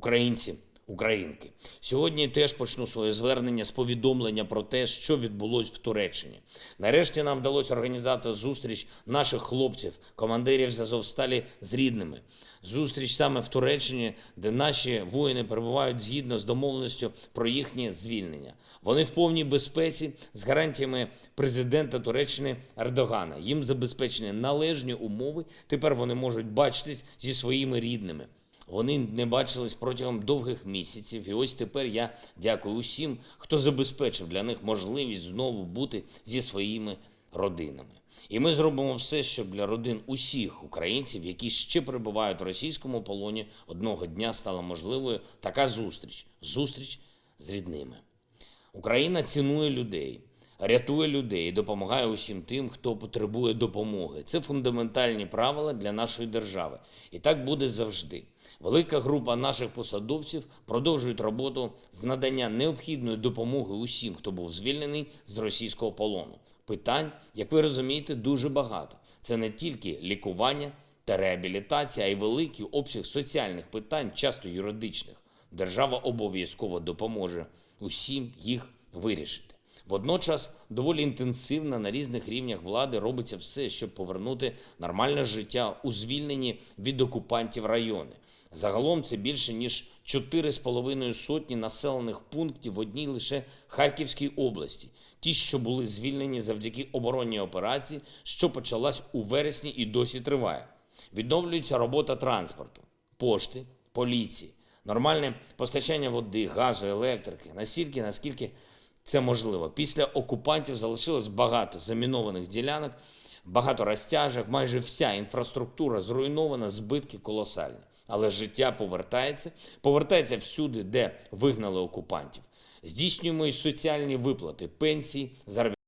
українці, українки. Сьогодні теж почну своє звернення з повідомлення про те, що відбулось в Туреччині. Нарешті нам вдалося організувати зустріч наших хлопців, командирів з Азовсталі з рідними. Зустріч саме в Туреччині, де наші воїни перебувають згідно з домовленістю про їхнє звільнення. Вони в повній безпеці з гарантіями президента Туреччини Ердогана. Їм забезпечені належні умови. Тепер вони можуть бачитись зі своїми рідними. Вони не бачились протягом довгих місяців, і ось тепер я дякую усім, хто забезпечив для них можливість знову бути зі своїми родинами. І ми зробимо все, щоб для родин усіх українців, які ще перебувають в російському полоні, одного дня стала можливою така зустріч зустріч з рідними. Україна цінує людей, рятує людей і допомагає усім тим, хто потребує допомоги. Це фундаментальні правила для нашої держави. І так буде завжди. Велика група наших посадовців продовжують роботу з надання необхідної допомоги усім, хто був звільнений з російського полону. Питань, як ви розумієте, дуже багато. Це не тільки лікування та реабілітація, а й великий обсяг соціальних питань, часто юридичних. Держава обов'язково допоможе усім їх вирішити. Водночас доволі інтенсивно на різних рівнях влади робиться все, щоб повернути нормальне життя у звільнені від окупантів райони. Загалом це більше ніж 4,5 сотні населених пунктів в одній лише Харківській області. Ті, що були звільнені завдяки оборонній операції, що почалась у вересні і досі триває. Відновлюється робота транспорту, пошти, поліції, нормальне постачання води, газу, електрики, настільки, наскільки це можливо. Після окупантів залишилось багато замінованих ділянок, багато розтяжок, майже вся інфраструктура зруйнована, збитки колосальні. Але життя повертається, повертається всюди, де вигнали окупантів. Здійснюємо і соціальні виплати, пенсії, заробітні